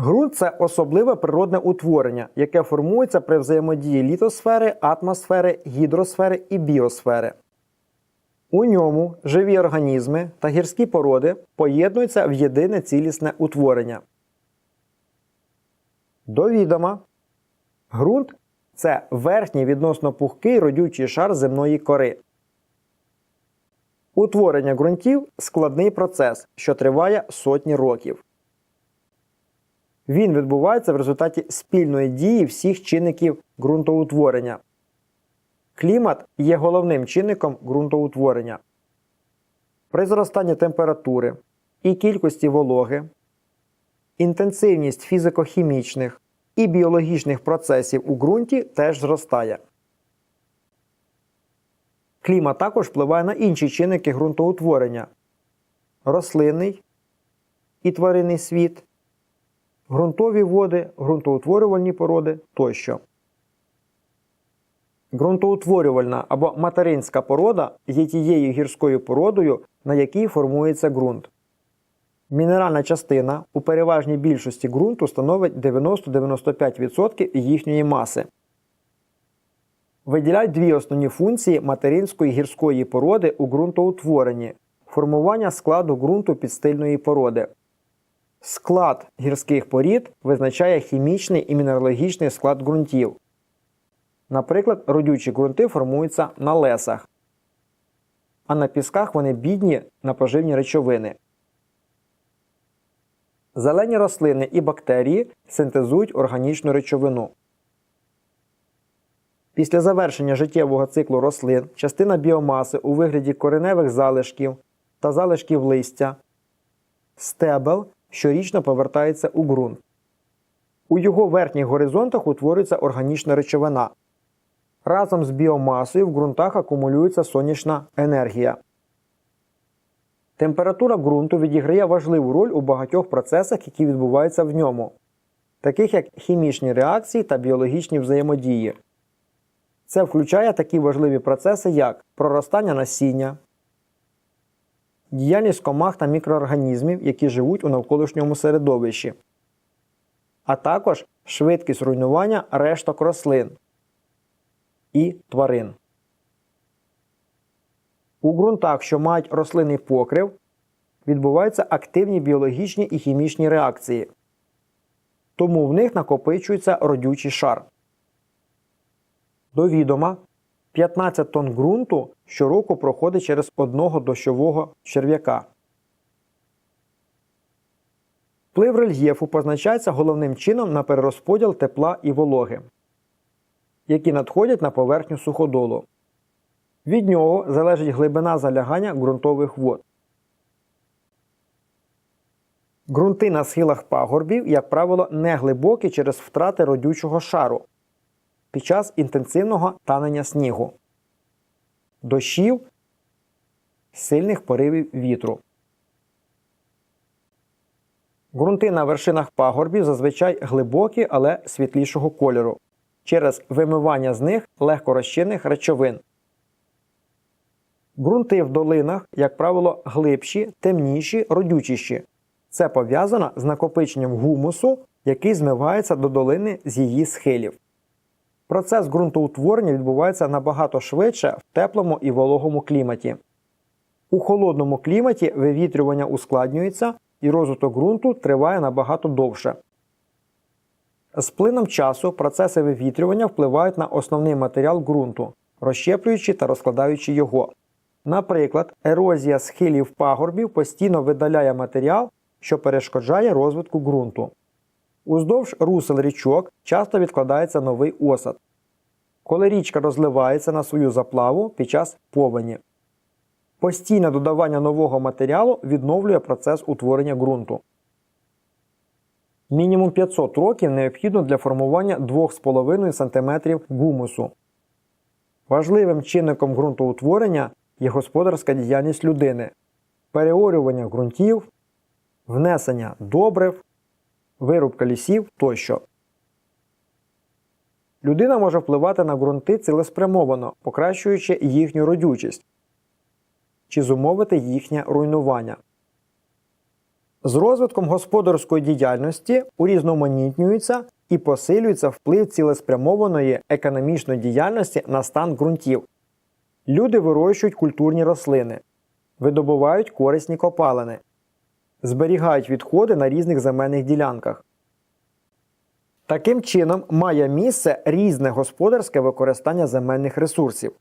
Ґрунт це особливе природне утворення, яке формується при взаємодії літосфери, атмосфери, гідросфери і біосфери. У ньому живі організми та гірські породи поєднуються в єдине цілісне утворення. До відома. Ґрунт це верхній відносно пухкий родючий шар земної кори. Утворення ґрунтів складний процес, що триває сотні років. Він відбувається в результаті спільної дії всіх чинників ґрунтоутворення. Клімат є головним чинником ґрунтоутворення. При зростанні температури і кількості вологи, інтенсивність фізико-хімічних і біологічних процесів у ґрунті теж зростає. Клімат також впливає на інші чинники ґрунтоутворення рослинний і тваринний світ, ґрунтові води, ґрунтоутворювальні породи тощо. Ґрунтоутворювальна або материнська порода є тією гірською породою, на якій формується ґрунт. Мінеральна частина у переважній більшості ґрунту становить 90-95% їхньої маси. Виділяють дві основні функції материнської гірської породи у ґрунтоутворенні формування складу ґрунту підстильної породи. Склад гірських порід визначає хімічний і мінералогічний склад ґрунтів. Наприклад, родючі ґрунти формуються на лесах, а на пісках вони бідні на поживні речовини. Зелені рослини і бактерії синтезують органічну речовину. Після завершення життєвого циклу рослин частина біомаси у вигляді кореневих залишків та залишків листя, стебел щорічно повертається у ґрунт. У його верхніх горизонтах утворюється органічна речовина. Разом з біомасою в ґрунтах акумулюється сонячна енергія. Температура ґрунту відіграє важливу роль у багатьох процесах, які відбуваються в ньому, таких як хімічні реакції та біологічні взаємодії. Це включає такі важливі процеси, як проростання насіння, діяльність комах та мікроорганізмів, які живуть у навколишньому середовищі, а також швидкість руйнування решток рослин і тварин. У ґрунтах, що мають рослинний покрив, відбуваються активні біологічні і хімічні реакції, тому в них накопичується родючий шар. До відома, 15 тонн ґрунту щороку проходить через одного дощового черв'яка. Вплив рельєфу позначається головним чином на перерозподіл тепла і вологи, які надходять на поверхню суходолу. Від нього залежить глибина залягання ґрунтових вод. Ґрунти на схилах пагорбів, як правило, не глибокі через втрати родючого шару під час інтенсивного танення снігу, дощів, сильних поривів вітру. Ґрунти на вершинах пагорбів зазвичай глибокі, але світлішого кольору через вимивання з них легкорозчинних речовин. Ґрунти в долинах, як правило, глибші, темніші, родючіші. Це пов'язано з накопиченням гумусу, який змивається до долини з її схилів. Процес ґрунтоутворення відбувається набагато швидше в теплому і вологому кліматі. У холодному кліматі вивітрювання ускладнюється і розвиток ґрунту триває набагато довше. З плином часу процеси вивітрювання впливають на основний матеріал ґрунту, розщеплюючи та розкладаючи його. Наприклад, ерозія схилів пагорбів постійно видаляє матеріал, що перешкоджає розвитку ґрунту. Уздовж русел річок часто відкладається новий осад, коли річка розливається на свою заплаву під час повені. Постійне додавання нового матеріалу відновлює процес утворення ґрунту. Мінімум 500 років необхідно для формування 2,5 см гумусу. Важливим чинником ґрунтоутворення є господарська діяльність людини, переорювання ґрунтів, внесення добрив, вирубка лісів тощо. Людина може впливати на ґрунти цілеспрямовано, покращуючи їхню родючість чи зумовити їхнє руйнування. З розвитком господарської діяльності урізноманітнюється і посилюється вплив цілеспрямованої економічної діяльності на стан ґрунтів. Люди вирощують культурні рослини, видобувають корисні копалини, зберігають відходи на різних земельних ділянках. Таким чином має місце різне господарське використання земельних ресурсів.